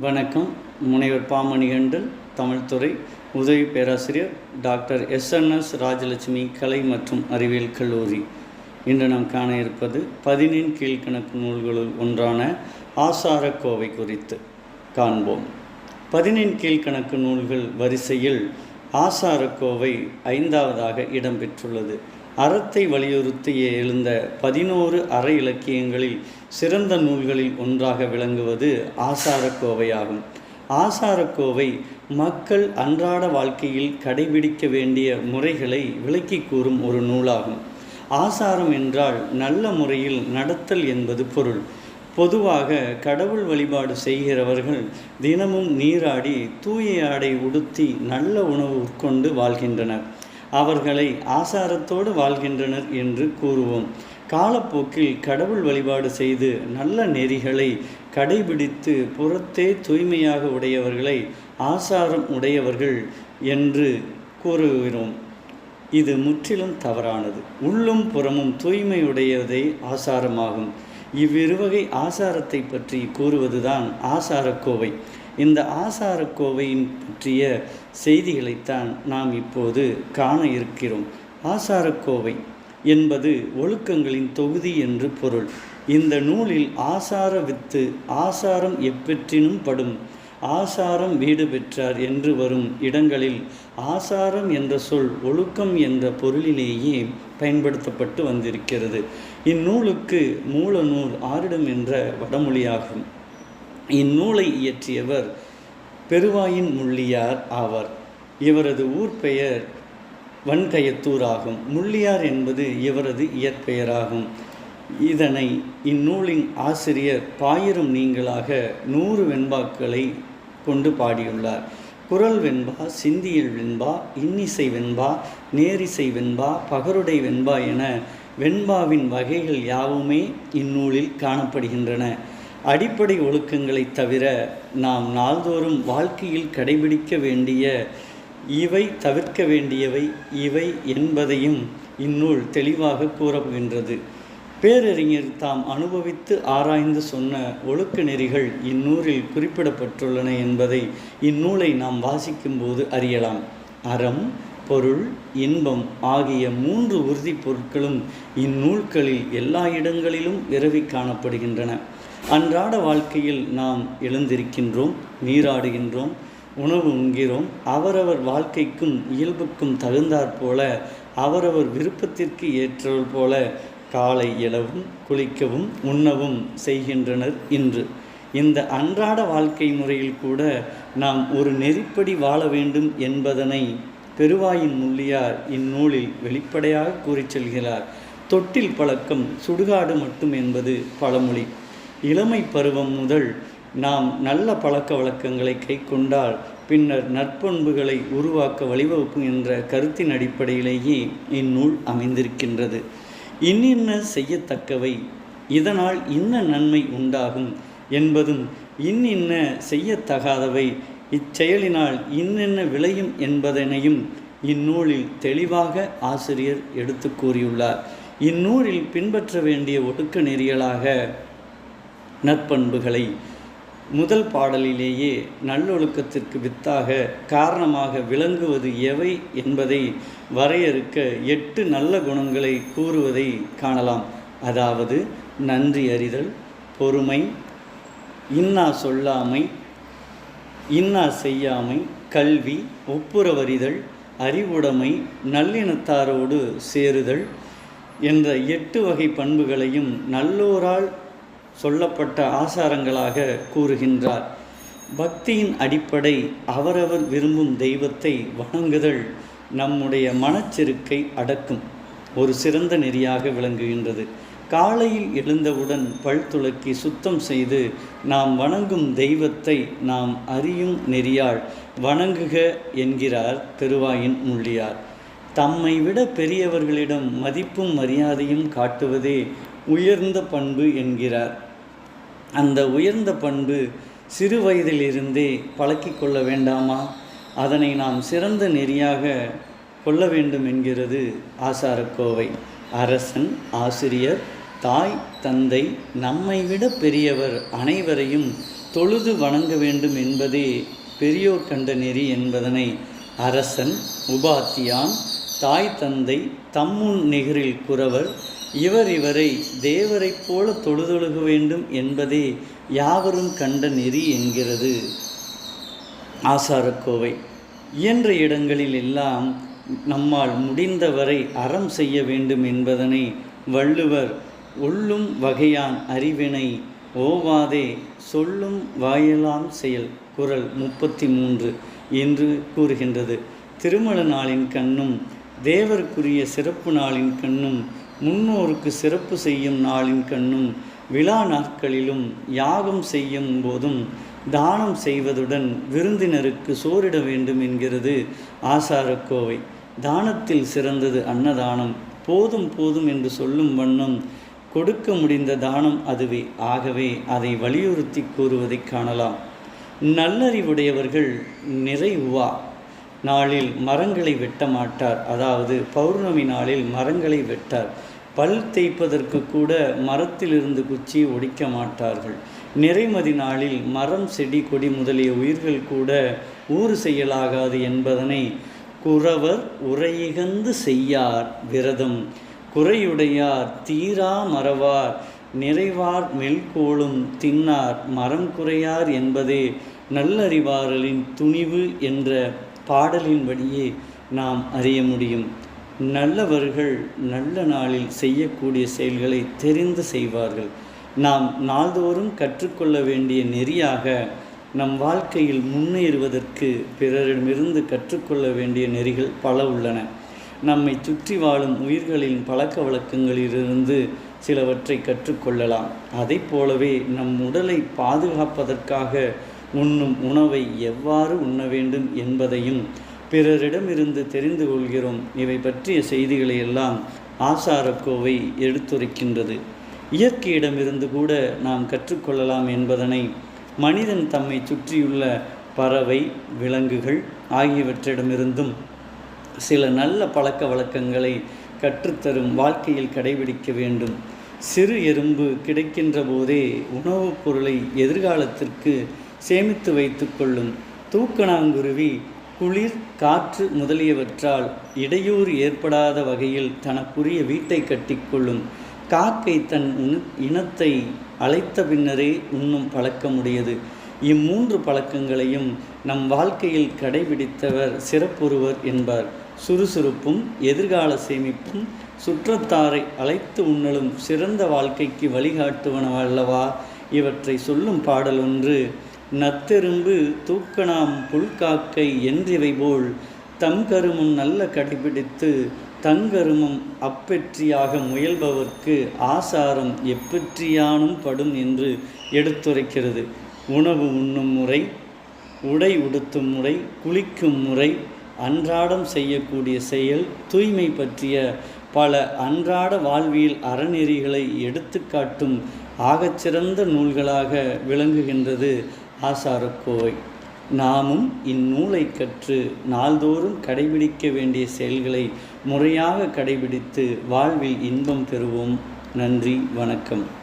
வணக்கம். முனைவர் பாமணிகண்டல் தமிழ்துறை உதவி பேராசிரியர் டாக்டர் எஸ்என்எஸ் ராஜலட்சுமி கலை மற்றும் அறிவியல் கல்லூரி. இன்று நாம் காண இருப்பது பதினெண் கீழ்கணக்கு நூல்களுள் ஒன்றான ஆசாரக்கோவை குறித்து காண்போம். பதினெண் கீழ்கணக்கு நூல்கள் வரிசையில் ஆசாரக்கோவை ஐந்தாவதாக இடம்பெற்றுள்ளது. அறத்தை வலியுறுத்தி எழுந்த பதினோரு அற இலக்கியங்களில் சிறந்த நூல்களில் ஒன்றாக விளங்குவது ஆசாரக்கோவையாகும். ஆசாரக்கோவை மக்கள் அன்றாட வாழ்க்கையில் கடைபிடிக்க வேண்டிய முறைகளை விளக்கி கூறும் ஒரு நூலாகும். ஆசாரம் என்றால் நல்ல முறையில் நடத்தல் என்பது பொருள். பொதுவாக கடவுள் வழிபாடு செய்கிறவர்கள் தினமும் நீராடி தூய ஆடை உடுத்தி நல்ல உணவு உட்கொண்டு வாழ்கின்றனர். அவர்களை ஆசாரத்தோடு வாழ்கின்றனர் என்று கூறுவோம். காலப்போக்கில் கடவுள் வழிபாடு செய்து நல்ல நெறிகளை கடைபிடித்து புறத்தே தூய்மையாக உடையவர்களை ஆசாரம் உடையவர்கள் என்று கூறுகிறோம். இது முற்றிலும் தவறானது. உள்ளும் புறமும் தூய்மையுடையதே ஆசாரமாகும். இவ்விருவகை ஆசாரத்தை பற்றி கூறுவதுதான் ஆசாரக்கோவை. இந்த ஆசாரக்கோவையின் பற்றிய செய்திகளைத்தான் நாம் இப்போது காண இருக்கிறோம். ஆசாரக்கோவை என்பது ஒழுக்கங்களின் தொகுதி என்று பொருள். இந்த நூலில் ஆசார வித்து ஆசாரம் எப்பெற்றினும் படும். ஆசாரம் வீடு பெற்றார் என்று வரும் இடங்களில் ஆசாரம் என்ற சொல் ஒழுக்கம் என்ற பொருளிலேயே பயன்படுத்தப்பட்டு வந்திருக்கிறது. இந்நூலுக்கு மூல நூல் ஆரிடம் என்ற வடமொழியாகும். இந்நூலை இயற்றியவர் பெருவாயின் முள்ளியார் ஆவார். இவரது ஊர் பெயர் வன்கயத்தூர் ஆகும் முள்ளியார் என்பது இவரது இயற்பெயராகும். இதனை இந்நூலின் ஆசிரியர் பாயிரும் நீங்களாக நூறு வெண்பாக்களை கொண்டு பாடியுள்ளார். குரல் வெண்பா சிந்தியல் வெண்பா இன்னிசை வெண்பா நேரிசை வெண்பா பகருடை வெண்பா என வெண்பாவின் வகைகள் யாவுமே இந்நூலில் காணப்படுகின்றன. அடிப்படை ஒழுக்கங்களை தவிர நாம் நாள்தோறும் வாழ்க்கையில் கடைபிடிக்க வேண்டிய இவை தவிர்க்க வேண்டியவை இவை என்பதையும் இந்நூல் தெளிவாக கூறப்படுகின்றது பேரறிஞர் தாம் அனுபவித்து ஆராய்ந்து சொன்ன ஒழுக்க நெறிகள் இந்நூலில் குறிப்பிடப்பட்டுள்ளன என்பதை இந்நூலை நாம் வாசிக்கும்போது அறியலாம். அறம் பொருள் இன்பம் ஆகிய மூன்று உறுதிப் பொருட்களும் இந்நூல்களில் எல்லா இடங்களிலும் விரவி காணப்படுகின்றன. அன்றாட வாழ்க்கையில் நாம் எழுந்திருக்கின்றோம் நீராடுகின்றோம் உணவு உண்கிறோம் அவரவர் வாழ்க்கைக்கும் இயல்புக்கும் தகுந்தாற்போல அவரவர் விருப்பத்திற்கு ஏற்றவர் போல காலை எழவும் குளிக்கவும் உண்ணவும் செய்கின்றனர் இன்று. இந்த அன்றாட வாழ்க்கை முறையில் கூட நாம் ஒரு நெறிப்படி வாழ வேண்டும் என்பதனை பெருவாயின் முள்ளியார் இந்நூலில் வெளிப்படையாக கூறிச் செல்கிறார். தொட்டில் பழக்கம் சுடுகாடு மட்டும் என்பது பழமொழி. இளமை பருவம் முதல் நாம் நல்ல பழக்க வழக்கங்களை கை கொண்டால் பின்னர் நற்பண்புகளை உருவாக்க வழிவகுக்கும் என்ற கருத்தின் அடிப்படையிலேயே இந்நூல் அமைந்திருக்கின்றது. இன்னின்ன செய்யத்தக்கவை இதனால் இன்ன நன்மை உண்டாகும் என்பதும் இன்னின்ன செய்யத்தகாதவை இச்செயலினால் இன்னென்ன விளையும் என்பதனையும் இந்நூலில் தெளிவாக ஆசிரியர் எடுத்து கூறியுள்ளார். இந்நூலில் பின்பற்ற வேண்டிய ஒடுக்க நெறியலாக நற்பண்புகளை முதல் பாடலிலேயே நல்லொழுக்கத்திற்கு வித்தாக காரணமாக விளங்குவது எவை என்பதை வரையறுக்க எட்டு நல்ல குணங்களை கூறுவதை காணலாம். அதாவது நன்றி அறிதல் பொறுமை இன்னா சொல்லாமை இன்னா செய்யாமை கல்வி ஒப்புரவறிதல் அறிவுடைமை நல்லினத்தாரோடு சேருதல் என்ற எட்டு வகை பண்புகளையும் நல்லோரால் சொல்லப்பட்ட ஆசாரங்களாக கூறுகின்றார். பக்தியின் அடிப்படை அவரவர் விரும்பும் தெய்வத்தை வணங்குதல் நம்முடைய மனச்செருக்கை அடக்கும். ஒரு சிறந்த நெறியாக விளங்குகின்றது. காலையில் எழுந்தவுடன் பல் துளக்கி சுத்தம் செய்து நாம் வணங்கும் தெய்வத்தை நாம் அறியும் நெறியால் வணங்குக என்கிறார் பெருவாயின் முள்ளியார். தம்மை விட பெரியவர்களிடம் மதிப்பும் மரியாதையும் காட்டுவதே உயர்ந்த பண்பு என்கிறார். அந்த உயர்ந்த பண்பு சிறு வயதிலிருந்தே பழக்கி கொள்ள வேண்டாமா? அதனை நாம் சிறந்த நெறியாக கொள்ள வேண்டும் என்கிறது ஆசாரக்கோவை. அரசன் ஆசிரியர் தாய் தந்தை நம்மை விட பெரியவர் அனைவரையும் தொழுது வணங்க வேண்டும் என்பதே பெரியோர் கண்ட நெறி என்பதனை அரசன் உபாத்தியான் தாய் தந்தை தம்முன் நெகிரில் குறவர் இவர் இவரை தேவரைப் போல தொழுதொழுக வேண்டும் என்பதே யாவரும் கண்ட நெறி என்கிறது. ஆசாரக்கோவை. இயன்ற இடங்களில் எல்லாம் நம்மால் முடிந்தவரை அறம் செய்ய வேண்டும் என்பதனை வள்ளுவர் உள்ளும் வகையான் அறிவினை ஓவாதே சொல்லும் வாயலாம் செயல் குரல் முப்பத்தி மூன்று என்று கூறுகின்றது. திருமண நாளின் கண்ணும் தேவருக்குரிய சிறப்பு நாளின் கண்ணும் முன்னோருக்கு சிறப்பு செய்யும் நாளின் கண்ணும் விழா நாட்களிலும் யாகம் செய்யும் போதும் தானம் செய்வதுடன் விருந்தினருக்கு சோறிட வேண்டும் என்கிறது ஆசாரக்கோவை. தானத்தில் சிறந்தது அன்னதானம். போதும் போதும் என்று சொல்லும் வண்ணம் கொடுக்க முடிந்த தானம் அதுவே. ஆகவே அதை வலியுறுத்தி கூறுவதைக் காணலாம். நல்லறிவுடையவர்கள் நிறைவுவா? நாளில் மரங்களை வெட்ட மாட்டார். அதாவது பௌர்ணமி நாளில் மரங்களை வெட்டார். பல் தேய்ப்பதற்கு கூட மரத்திலிருந்து குச்சி ஒடிக்க மாட்டார்கள். நிறைமதி நாளில் மரம் செடி கொடி முதலிய உயிர்கள் கூட ஊறு செய்யலாகாது என்பதனை குறவர் உரையிகந்து செய்யார் விரதம். குறையுடையார் தீரா மறவார். நிறைவார் மெல்கோளும் தின்னார். மரம் குறையார் என்பதே நல்லறிவாரலின் துணிவு என்ற பாடலின் வழியே நாம் அறிய முடியும். நல்லவர்கள் நல்ல நாளில் செய்யக்கூடிய செயல்களை தெரிந்து செய்வார்கள். நாம் நாள்தோறும் கற்றுக்கொள்ள வேண்டிய நெறியாக நம் வாழ்க்கையில் முன்னேறுவதற்கு பிறரிடமிருந்து கற்றுக்கொள்ள வேண்டிய நெறிகள் பல உள்ளன. நம்மை சுற்றி வாழும் உயிர்களின் பழக்க வழக்கங்களிலிருந்து சிலவற்றை கற்றுக்கொள்ளலாம். அதை போலவே நம் உடலை பாதுகாப்பதற்காக உண்ணும் உணவை எவ்வாறு உண்ண வேண்டும் என்பதையும் பிறரிடமிருந்து தெரிந்து கொள்கிறோம். இவை பற்றிய செய்திகளை எல்லாம் ஆசாரக்கோவை எடுத்துரைக்கின்றது. இயற்கையிடமிருந்து கூட நாம் கற்றுக்கொள்ளலாம் என்பதனை மனிதன் தம்மை சுற்றியுள்ள பறவை விலங்குகள் ஆகியவற்றிடமிருந்தும் சில நல்ல பழக்க வழக்கங்களை கற்றுத்தரும் வாழ்க்கையில் கடைபிடிக்க வேண்டும். சிறு எறும்பு கிடைக்கின்ற போதே உணவுப் பொருளை எதிர்காலத்திற்கு சேமித்து வைத்து கொள்ளும் தூக்கணாங்குருவி குளிர் காற்று முதலியவற்றால் இடையூறு ஏற்படாத வகையில் தனக்குரிய வீட்டை கட்டிக்கொள்ளும் காக்கை தன் இனத்தை அழைத்த பின்னரே உண்ணும் பழக்கமுடையது. இம்மூன்று பழக்கங்களையும் நம் வாழ்க்கையில் கடைபிடித்தவர் சிறப்புறுவர் என்பார். சுறுசுறுப்பும் எதிர்கால சேமிப்பும் சுற்றத்தாரை அழைத்து உண்ணலும் சிறந்த வாழ்க்கைக்கு வழிகாட்டுவனவல்லவா? இவற்றை சொல்லும் பாடல் ஒன்று நத்தெரும்பு தூக்கணாம் புல்காக்கை என்றிவை போல் தம் கருமம் நல்ல கடைபிடித்து தங்கருமம் அப்பெற்றியாக முயல்பவர்க்கு ஆசாரம் எப்பெற்றியானும் படும் என்று எடுத்துரைக்கிறது. உணவு உண்ணும் முறை உடை உடுத்தும் முறை குளிக்கும் முறை அன்றாடம் செய்யக்கூடிய செயல் தூய்மை பற்றிய பல அன்றாட வாழ்வியல் அறநெறிகளை எடுத்துக்காட்டும் ஆகச்சிறந்த நூல்களாக விளங்குகின்றது. ஆசாரக்கோய் நாமும் இந்நூலை கற்று நாள்தோறும் கடைபிடிக்க வேண்டிய செயல்களை முறையாக கடைபிடித்து வாழ்வில் இன்பம் பெறுவோம். நன்றி வணக்கம்.